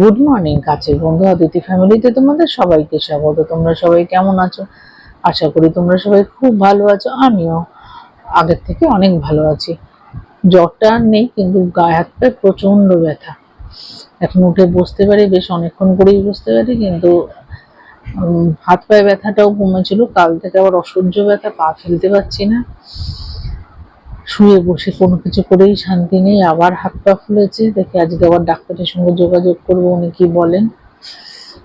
Good morning কাছের বন্ধু অদিতি ফ্যামিলিতে তোমাদের সবাইকে স্বাগত। তোমরা সবাই কেমন আছো? আশা করি তোমরা সবাই খুব ভালো আছো। আমিও আগের থেকে অনেক ভালো আছি। জ্বরটা আর নেই, কিন্তু গায়ে হাত পায়ে প্রচণ্ড ব্যথা। এখন উঠে বসতে পারি, বেশ অনেকক্ষণ করেই বসতে পারি, কিন্তু হাত পায়ে ব্যথাটাও কমেছিল। কাল থেকে আবার অসহ্য ব্যথা, পা ফেলতে পারছি না। শুয়ে বসে কোনো কিছু করেই শান্তি নেই, আবার হাত পা ফুলেছে। দেখে আজকে আবার ডাক্তারের সঙ্গে যোগাযোগ করব, উনি কি বলেন।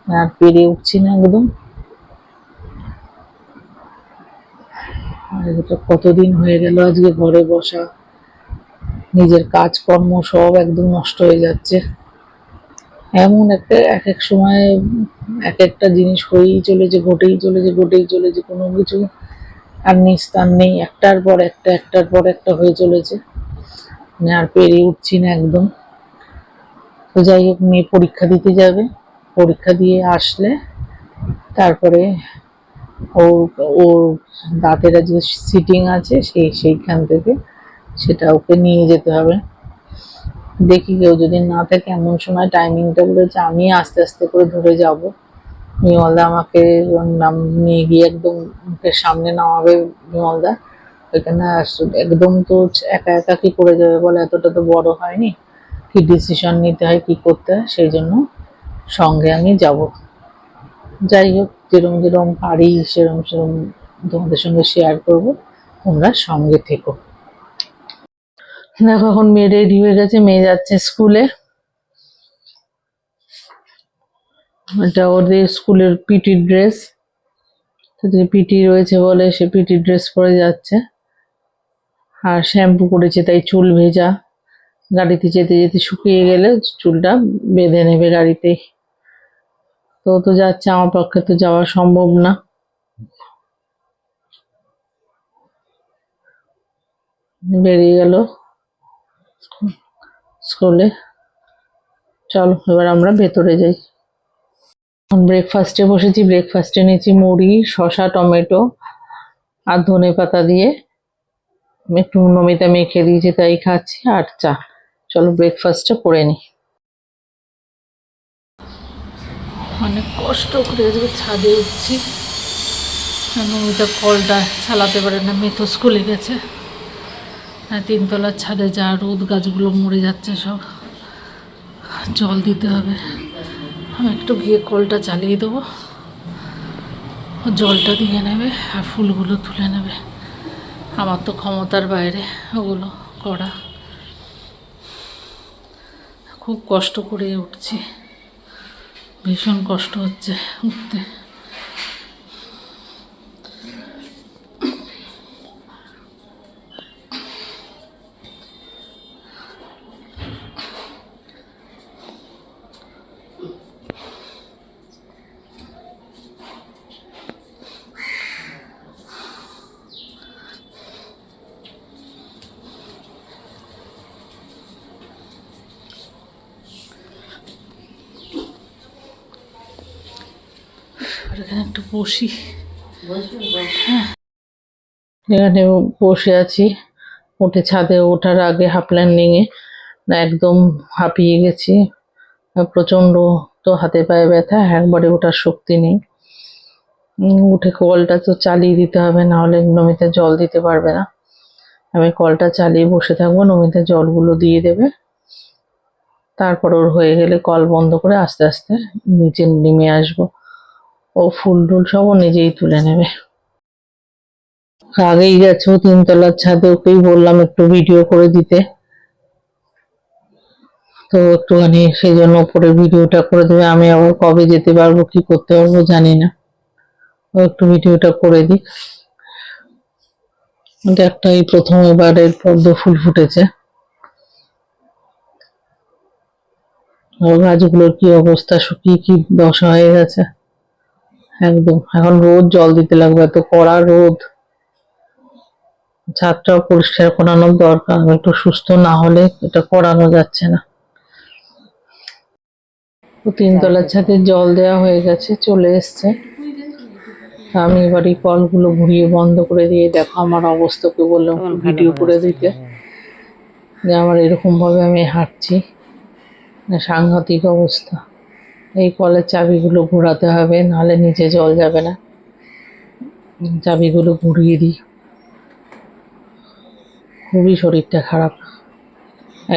আর পেরে উঠছি না একদম। আর, এটা কতদিন হয়ে গেল আজকে ঘরে বসা? নিজের কাজকর্ম সব একদম নষ্ট হয়ে যাচ্ছে। এমন একটা এক এক সময় এক একটা জিনিস হয়েই চলেছে, ঘটেই চলেছে ঘটেই চলেছে, কোনো কিছু আর নিস্তার নেই, একটার পর একটা, একটার পর একটা হয়ে চলেছে। আর পেরে উঠছি না একদম। তো যাই হোক, মেয়ে পরীক্ষা দিতে যাবে। পরীক্ষা দিয়ে আসলে তারপরে ওর ওর দাঁতের যে সিটিং আছে সেই সেইখান থেকে সেটা ওকে নিয়ে যেতে হবে। দেখি কেউ যদি না থাকে, এমন সময় টাইমিংটা বলেছে, আমি আস্তে আস্তে করে ধরে যাব। বিমলদা আমাকে নাম নিয়ে গিয়ে একদম মুখের সামনে নামাবে বিমলদা ওইখানে একদম তো একা একা কি করে যাবে বলে? এতটা তো বড় হয়নি। কি ডিসিশন নিতে হয়, কি করতে হয়, সেই জন্য সঙ্গে আমি যাব। যাই হোক, যেরম যেরম পারি সেরম সেরম তোমাদের সঙ্গে শেয়ার করব। তোমরা সঙ্গে থেকো। দেখো এখন মেয়ে রেডি হয়ে গেছে, মেয়ে যাচ্ছে স্কুলে এটা ওদের স্কুলের পিটি ড্রেস পিটি রয়েছে বলে সে পিটি ড্রেস পরে যাচ্ছে। আর শ্যাম্পু করেছে তাই চুল ভেজা। গাড়িতে যেতে যেতে শুকিয়ে গেলে চুলটা বেঁধে নেবে গাড়িতেই। তো তো যাচ্ছে, আমার পক্ষে তো যাওয়া সম্ভব না। বেরিয়ে গেল স্কুলে। চলো, এবার আমরা ভেতরে যাই। ব্রেকফাস্টে বসেছি ব্রেকফাস্টে নিয়েছি মুড়ি, শসা, টমেটো আর ধনে পাতা দিয়ে। একটু নমিতা মেখে দিয়েছি, তাই খাচ্ছি। আর চা। চলো ব্রেকফাস্টটা করে নিই অনেক কষ্ট করে আজকে ছাদে উঠছি। নমিতা কলটা চালাতে পারে না তো স্কুলে গেছে। তিনতলার ছাদে যা রোদ, গাছগুলো মরে যাচ্ছে সব। জল দিতে হবে। একটু গিয়ে কলটা চালিয়ে দেবো। জলটা দিয়ে নেবে আর ফুলগুলো তুলে নেবে। আমার তো ক্ষমতার বাইরে ওগুলো করা। খুব কষ্ট করে উঠছি। ভীষণ কষ্ট হচ্ছে উঠতে। এখানে একটু বসি। হ্যাঁ। এখানে বসে আছি। উঠে ছাদে ওঠার আগে হাফ ল্যান্ডিংয়ে। না একদম হাঁপিয়ে গেছি। আর প্রচণ্ড তো হাতে পায়ে ব্যথা একবারে ওঠার শক্তি নেই। উঠে কলটা তো চালিয়ে দিতে হবে না হলে নমিতা জল দিতে পারবে না। আমি কলটা চালিয়ে বসে থাকব নমিতা জলগুলো দিয়ে দেবে। তারপর ওর হয়ে গেলে কল বন্ধ করে আস্তে আস্তে নিচে নেমে আসব। ও ফুল টুল সব নিজেই তুলে নেবে। আগেই গেছে তিনতলার ছাদে, ওকেই বললাম একটু ভিডিও করে দিতে। তো একটুখানি সেই জন্য উপরে ভিডিওটা করে দেবে। আমি আবার কবে যেতে পারব, কি করতে পারব জানি না। ও একটু ভিডিওটা করে এটা একটা এই প্রথম এবারের পদ্ম ফুল ফুটেছে। গাছগুলোর কি অবস্থা শুকিয়ে কি দশা হয়ে গেছে। একদম। এখন রোজ জল দিতে লাগবে এত কড়া রোদ। ছাদটাও পরিষ্কার করানোর দরকার একটু সুস্থ না হলে এটা করানো যাচ্ছে না। তিনতলার ছাদে জল দেওয়া হয়ে গেছে চলে এসছে। আমি এবার এই কলগুলো ঘুরিয়ে বন্ধ করে দিয়ে দেখো আমার অবস্থাকে বললাম ভিডিও করে দিতে। যে আমার এরকম ভাবে আমি হাঁটছি সাংঘাতিক অবস্থা। এই কলের চাবিগুলো ঘোরাতে হবে, নাহলে নিচে জল যাবে না। চাবিগুলো ঘুরিয়ে দিই। খুবই শরীরটা খারাপ,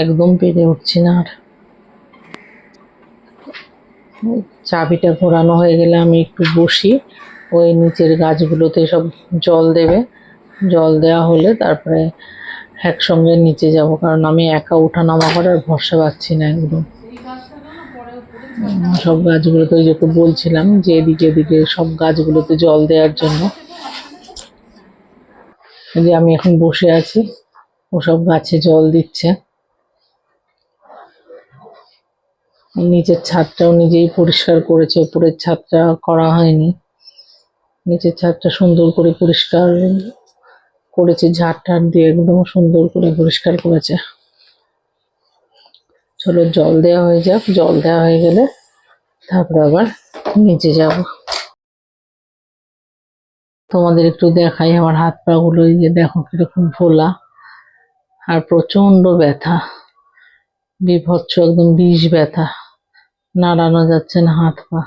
একদম পেরে উঠছি না আর। চাবিটা ঘোরানো হয়ে গেলে আমি একটু বসি, ওই নিচের গাছগুলোতে সব জল দেবে। জল দেওয়া হলে তারপরে একসঙ্গে নিচে যাব, কারণ আমি একা ওঠানামা করার ভরসা পাচ্ছি না একদম। সব গাছগুলোতে ওই যে একটু বলছিলাম যে এদিকে এদিকে সব গাছগুলোতে জল দেওয়ার জন্য। যে আমি এখন বসে আছি ওসব গাছে জল দিচ্ছে। নিচের ছাদটাও নিজেই পরিষ্কার করেছে উপরের ছাদটা করা হয়নি। নিচের ছাদটা সুন্দর করে পরিষ্কার করেছে, ঝাড় টাড় দিয়ে একদম সুন্দর করে পরিষ্কার করেছে। চলো জল দেওয়া হয়ে যাক। জল দেওয়া হয়ে গেলে তারপরে আবার নিচে যাব। তোমাদের একটু দেখাই আমার হাত পা গুলো যে দেখো কীরকম ফোলা আর প্রচণ্ড ব্যথা। বিভৎস একদম বিষ ব্যথা। নাড়ানো যাচ্ছে না হাত পা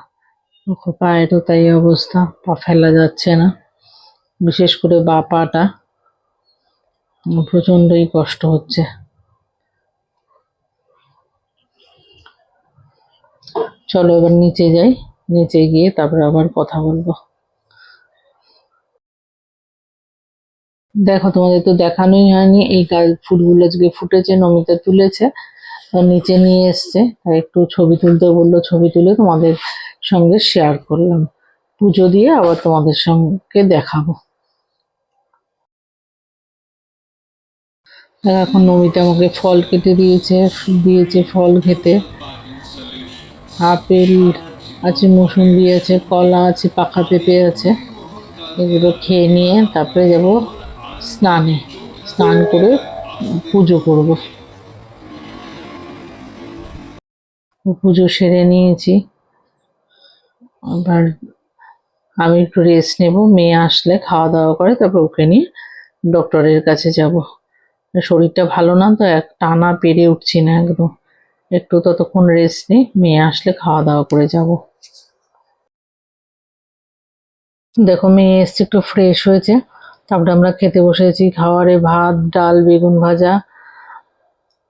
পায়েরও তাই অবস্থা পা ফেলা যাচ্ছে না। বিশেষ করে বা পাটা উম, প্রচন্ডই কষ্ট হচ্ছে। চলো এবার নিচে যাই। নিচে গিয়ে তারপরে আবার কথা বলব। দেখো, তোমাদের তো দেখানোই হয়নি, এই গাছ ফুলগুলো আজকে ফুটেছে, নমিতা তুলেছে নিচে নিয়ে এসছে। একটু ছবি তুলতে বলল, ছবি তুলে তোমাদের সঙ্গে শেয়ার করলাম। পুজো দিয়ে আবার তোমাদের সঙ্গে দেখাবো। এখন নমিতা আমাকে ফল কেটে দিয়েছে দিয়েছে ফল খেতে। আপেল আছে মৌসুম্বি আছে কলা আছে পাকা পেঁপে আছে। এগুলো খেয়ে নিয়ে তারপরে যাব স্নানে। স্নান করে পুজো করব। পুজো সেরে নিয়েছি। আবার আমি একটু রেস্ট নেব। মেয়ে আসলে খাওয়া দাওয়া করে, তারপর ওকে নিয়ে ডক্টরের কাছে যাব। শরীরটা ভালো না তো, এক টানা পেরে উঠছি না একদম। একটু ততক্ষণ রেস্ট নিই, মেয়ে আসলে খাওয়া দাওয়া করে যাব। দেখো, মেয়ে এসছে একটু ফ্রেশ হয়েছে। তারপরে আমরা খেতে বসেছি খাওয়ারে ভাত, ডাল, বেগুন ভাজা,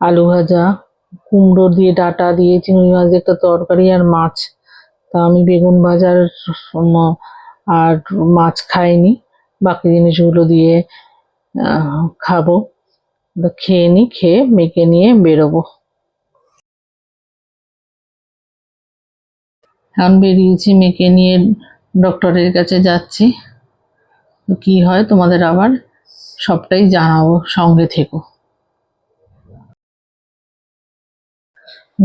আলু ভাজা, কুমড়ো দিয়ে ডাঁটা দিয়ে, চিংড়ি মাছ দিয়ে একটা তরকারি আর মাছ। তা আমি বেগুন ভাজার আর মাছ খাইনি। বাকি জিনিসগুলো দিয়ে খাব। খেয়ে নি, খেয়ে মেয়েকে নিয়ে বেরোবো। এখন বেরিয়েছি, মেয়েকে নিয়ে ডক্টরের কাছে যাচ্ছি। তো কি হয় তোমাদের আবার সবটাই জানাব, সঙ্গে থেকো।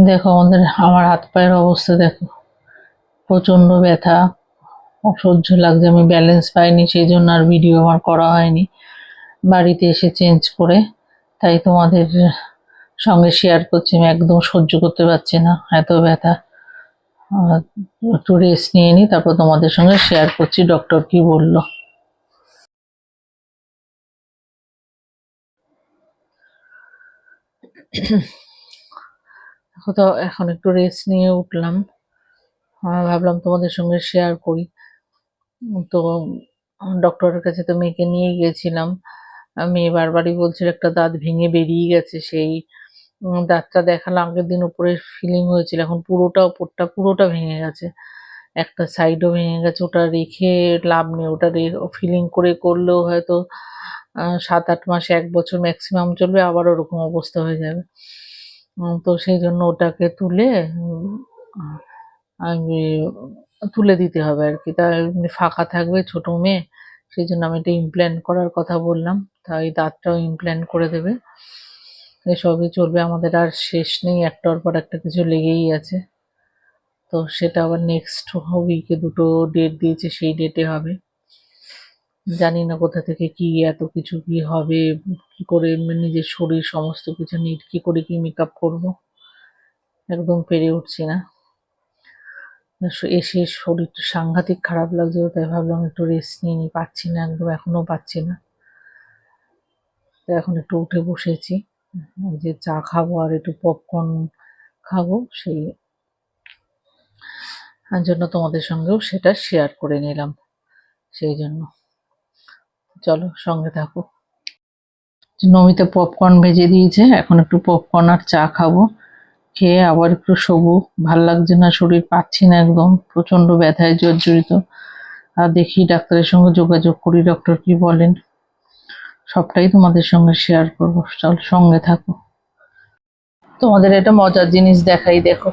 দেখো আমাদের, আমার হাত পায়ের অবস্থা দেখো। প্রচণ্ড ব্যথা, অসহ্য লাগছে, আমি ব্যালেন্স পাইনি সেই জন্য আর ভিডিও আমার করা হয়নি। বাড়িতে এসে চেঞ্জ করে, তাই তোমাদের সঙ্গে শেয়ার করছি, আমি একদম সহ্য করতে পারছি না, এত ব্যথা। একটু রেস্ট নিয়ে নিই তারপর তোমাদের সঙ্গে শেয়ার করছি ডক্টর কি বলল। তো, এখন একটু রেস্ট নিয়ে উঠলাম। ভাবলাম তোমাদের সঙ্গে শেয়ার করি। তো ডক্টরের কাছে তো মেয়েকে নিয়ে গিয়েছিলাম মেয়ে বারবারই বলছিল, একটা দাঁত ভেঙে বেরিয়ে গেছে সেই দাঁতটা দেখালাম আগের দিন উপরে ফিলিং হয়েছিল। এখন পুরোটা ওপরটা, পুরোটা ভেঙে গেছে। একটা সাইডও ভেঙে গেছে। ওটা রেখে লাভ নেই। ওটা ফিলিং করে করলেও হয়তো সাত আট মাস, এক বছর ম্যাক্সিমাম চলবে, আবার ওরকম অবস্থা হয়ে যাবে। তো সেই জন্য ওটাকে তুলে আমি তুলে দিতে হবে আর কি। তা এমনি ফাঁকা থাকবে ছোট মেয়ে, সেই জন্য আমি এটা ইমপ্ল্যান্ট করার কথা বললাম। তাই দাঁতটাও ইমপ্ল্যান্ট করে দেবে। এসবই চলবে, আমাদের আর শেষ নেই, একটার পর একটা কিছু লেগেই আছে। তো সেটা আবার নেক্সট উইকে দুটো ডেট দিয়েছে, সেই ডেটে হবে। জানি না কোথা থেকে কি, এত কিছু কি হবে, কি করে নিজের শরীর সমস্ত কিছু নিট কি করে কি মেকআপ করব? একদম পেরে উঠছি না। এসে শরীরটা সাংঘাতিক খারাপ লাগছে তাই ভাবলাম একটু রেস্ট নিয়ে নিই পাচ্ছি না, একদম এখনও পাচ্ছি না। তো এখন একটু উঠে বসেছি। যে চা খাব আর একটু পপকর্ন খাব, সেই জন্য তোমাদের সঙ্গেও সেটা শেয়ার করে নিলাম, সেই জন্য। চলো সঙ্গে থাকো। নমিতে পপকর্ন ভেজে দিয়েছে, এখন একটু পপকর্ন আর চা খাব। খেয়ে আবার একটু শোবো। ভালো লাগছে না, শরীর পাচ্ছি না একদম প্রচণ্ড ব্যথায় জর্জরিত। আর দেখি ডাক্তারের সঙ্গে যোগাযোগ করি ডক্টর কি বলেন। সবটাই তোমাদের সঙ্গে শেয়ার করব। চল, সঙ্গে থাকো। তোমাদের এটা মজার জিনিস দেখাই, দেখো।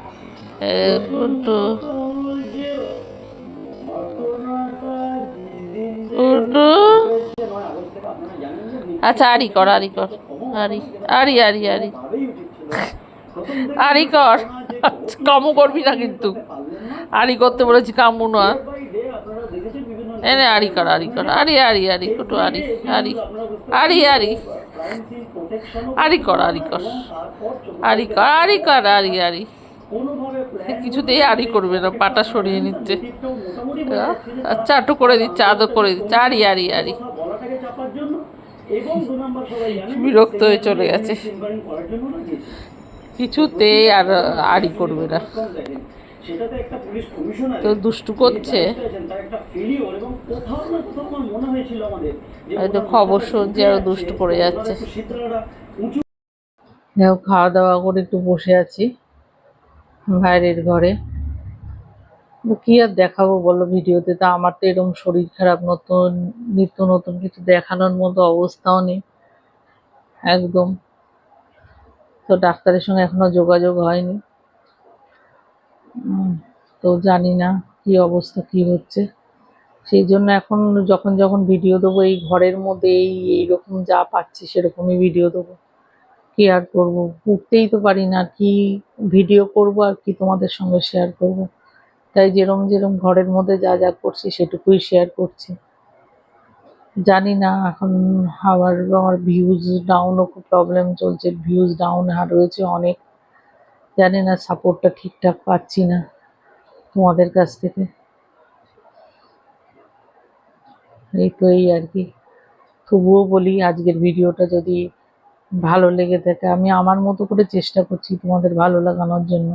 আচ্ছা আরি কর আরি কর, আরি আরি আরি আরি। আরি কর। কামু করবি না কিন্তু। আরি করতে বলেছি কামু না। এনে আরি কর আরি কর। আরি আরি আরি, কুটু, আরি আরি। আরি আরি। আরি কর আরি কর। আরি কর কর, আরি কিছুতেই আরি করবে না, পাটা সরিয়ে নিচ্ছে। আচ্ছা একটু করে দিচ্ছে, আদর করে দিচ্ছে। আরি আরি আরি। বিরক্ত হয়ে চলে গেছে। কিছুতেই আর আড়ি করবে না। তো দুষ্টু করছে। হয়তো খবর শুনছে আরও দুষ্টু করে যাচ্ছে। দেখো খাওয়া দাওয়া করে একটু বসে আছি। বাইরের ঘরে। কি আর দেখাবো বলো ভিডিওতে? তা আমার তো এরকম শরীর খারাপ নতুন নিত্য নতুন কিছু দেখানোর মতো অবস্থাও নেই। একদম। তো ডাক্তারের সঙ্গে এখনও যোগাযোগ হয়নি। তো জানি না কি অবস্থা, কি হচ্ছে। সেই জন্য এখন যখন যখন ভিডিও দেবো, এই ঘরের মধ্যে এই এইরকম যা পাচ্ছি সেরকমই ভিডিও দেবো। কি আর করব? উঠতেই তো পারি না, কি ভিডিও করব আর কি তোমাদের সঙ্গে শেয়ার করব। তাই যেরম যেরম ঘরের মধ্যে যা যা করছি সেটুকুই শেয়ার করছি। জানি না এখন আবার আমার ভিউজ ডাউনও খুব প্রবলেম চলছে ভিউজ ডাউন রয়েছে অনেক। জানি না সাপোর্টটা ঠিকঠাক পাচ্ছি না তোমাদের কাছ থেকে। এই তো এই আর কি। তবুও বলি, আজকের ভিডিওটা যদি ভালো লেগে থাকে, আমি আমার মতো করে চেষ্টা করছি তোমাদের ভালো লাগানোর জন্য।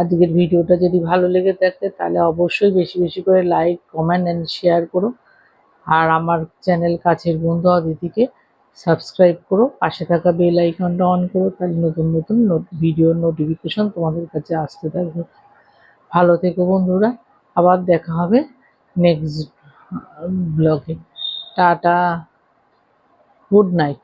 আজকের ভিডিওটা যদি ভালো লেগে থাকে, তাহলে অবশ্যই বেশি বেশি করে লাইক কমেন্ট অ্যান্ড শেয়ার করো। আর আমার চ্যানেল কাছের বন্ধু অদিতিকে সাবস্ক্রাইব করো, পাশে থাকা বেল আইকনটা অন করো, তাহলে নতুন নতুন ভিডিও নোটিফিকেশন তোমাদের কাছে আসতে থাকবে। ভালো থেকো বন্ধুরা, আবার দেখা হবে নেক্সট ব্লগে টাটা গুড নাইট